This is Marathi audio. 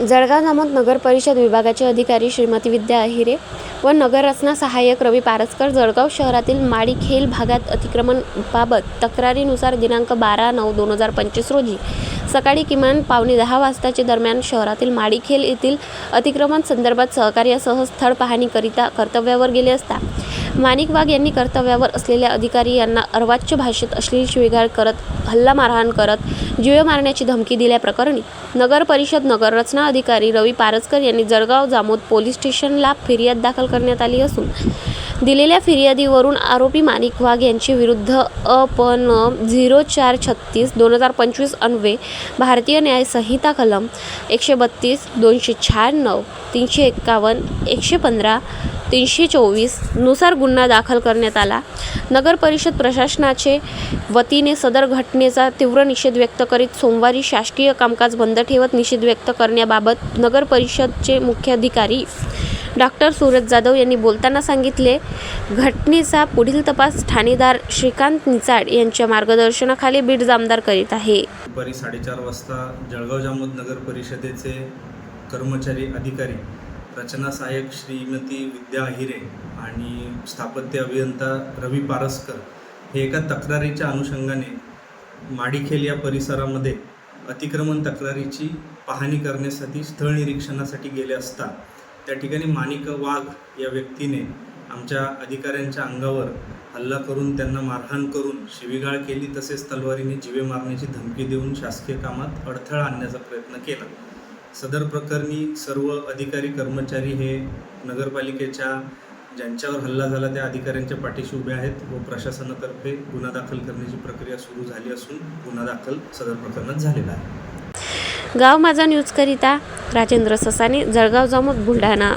जळगाव जामोद नगर परिषद विभागाचे अधिकारी श्रीमती विद्या अहिरे व नगररचना सहाय्यक रवी पारसकर जळगाव शहरातील माडीखेल भागात अतिक्रमणबाबत तक्रारीनुसार दिनांक बारा नऊ दोन हजार पंचवीस रोजी सकाळी किमान पावणे दहा वाजताचे दरम्यान शहरातील माडीखेल येथील अतिक्रमण संदर्भात सहकार्यासह स्थळ पाहणीकरिता कर्तव्यावर गेले असता माणिक वाघ यांनी कर्तव्यावर असलेल्या अधिकारी यांना अर्वाच्य भाषेत अश्लील शिवीगाळ करत हल्ला मारहाण करत जीवे मारण्याची धमकी दिल्याप्रकरणी नगर परिषद नगर रचना अधिकारी रवी पारसकर यांनी जळगाव जामोद पोलीस स्टेशनला फिर्याद दाखल करण्यात आली असून दिलेल्या फिर्यादीवरून आरोपी माणिक वाघ यांची विरुद्ध अपन झिरो चार छत्तीस दोन हजार पंचवीस अन्वे भारतीय न्याय संहिता कलम एकशे बत्तीस दोनशे शहाण्णव तीनशे एक्कावन्न एकशे पंधरा तीनशे चोवीसनुसार गुन्हा दाखल करण्यात आला. नगर परिषद प्रशासनाचे वतीने सदर घटनेचा तीव्र निषेध व्यक्त करीत सोमवारी शासकीय कामकाज बंद ठेवत निषेध व्यक्त करण्याबाबत नगर परिषदचे मुख्याधिकारी डॉक्टर सूरज जाधव यांनी बोलताना सांगितले घटनेचा पुढील तपास ठाणेदार श्रीकांत निचाड यांच्या मार्गदर्शनाखाली बीड जामदार करीत आहे. दुपारी साडेचार वाजता जळगाव जामोद नगर परिषदेचे कर्मचारी अधिकारी रचना सहाय्यक श्रीमती विद्या अहिरे आणि स्थापत्य अभियंता रवी पारसकर हे एका तक्रारीच्या अनुषंगाने माडीखेल या परिसरामध्ये अतिक्रमण तक्रारीची पाहणी करण्यासाठी स्थळ निरीक्षणासाठी गेले असता त्या ठिकाणी माणिक वाघ या व्यक्तीने आमच्या अधिकाऱ्यांच्या अंगावर हल्ला करून त्यांना मारहाण करून शिवीगाळ केली तसेच तलवारीने जीवे मारण्याची धमकी देऊन शासकीय कामात अडथळा आणण्याचा प्रयत्न केला. सदर प्रकरणी सर्व अधिकारी कर्मचारी हे नगरपालिकेच्या ज्यांच्यावर हल्ला झाला त्या अधिकाऱ्यांच्या पाठीशी उभे आहेत व प्रशासनातर्फे गुन्हा दाखल करण्याची प्रक्रिया सुरू झाली असून गुन्हा दाखल सदर प्रकरणात झालेला आहे. गाव माझा न्यूजकरिता राजेंद्र ससाने जळगाव जामोद बुलढाणा.